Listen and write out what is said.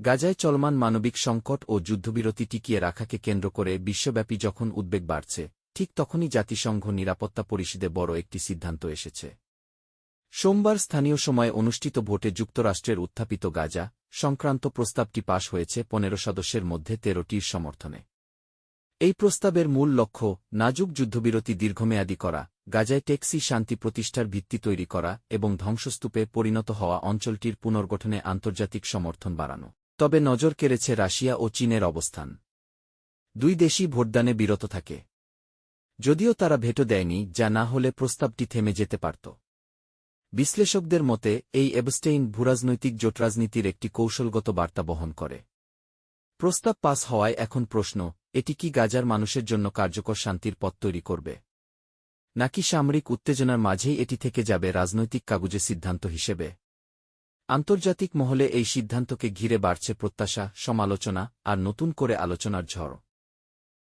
গাজায় চলমান মানবিক সংকট ও যুদ্ধবিরতি টিকিয়ে রাখাকে কেন্দ্র করে বিশ্বব্যাপী যখন উদ্বেগ বাড়ছে, ঠিক তখনই জাতিসংঘ নিরাপত্তা পরিষদে বড় একটি সিদ্ধান্ত এসেছে। সোমবার স্থানীয় সময়ে অনুষ্ঠিত ভোটে যুক্তরাষ্ট্রের উত্থাপিত গাজা সংক্রান্ত প্রস্তাবটি পাশ হয়েছে পনেরো সদস্যের মধ্যে তেরোটির সমর্থনে। এই প্রস্তাবের মূল লক্ষ্য, নাজুক যুদ্ধবিরতি দীর্ঘমেয়াদী করা, গাজায় টেক্সি শান্তি প্রতিষ্ঠার ভিত্তি তৈরি করা এবং ধ্বংসস্তূপে পরিণত হওয়া অঞ্চলটির পুনর্গঠনে আন্তর্জাতিক সমর্থন বাড়ানো। তবে নজর কেড়েছে রাশিয়া ও চীনের অবস্থান। দুই দেশই ভোটদানে বিরত থাকে। যদিও তারা ভেটো দেয়নি, যা না হলে প্রস্তাবটি থেমে যেতে পারত। বিশ্লেষকদের মতে, এই এবস্টেইন ভূরাজনৈতিক জোটরাজনীতির একটি কৌশলগত বার্তা বহন করে। প্রস্তাব পাস হওয়ায় এখন প্রশ্ন, এটি কি গাজার মানুষের জন্য কার্যকর শান্তির পথ তৈরি করবে? নাকি সামরিক উত্তেজনার মাঝেই এটি থেকে যাবে রাজনৈতিক কাগজে সিদ্ধান্ত হিসেবে? আন্তর্জাতিক মহলে এই সিদ্ধান্তকে ঘিরে বাড়ছে প্রত্যাশা সমালোচনা আর নতুন করে আলোচনার ঝড়।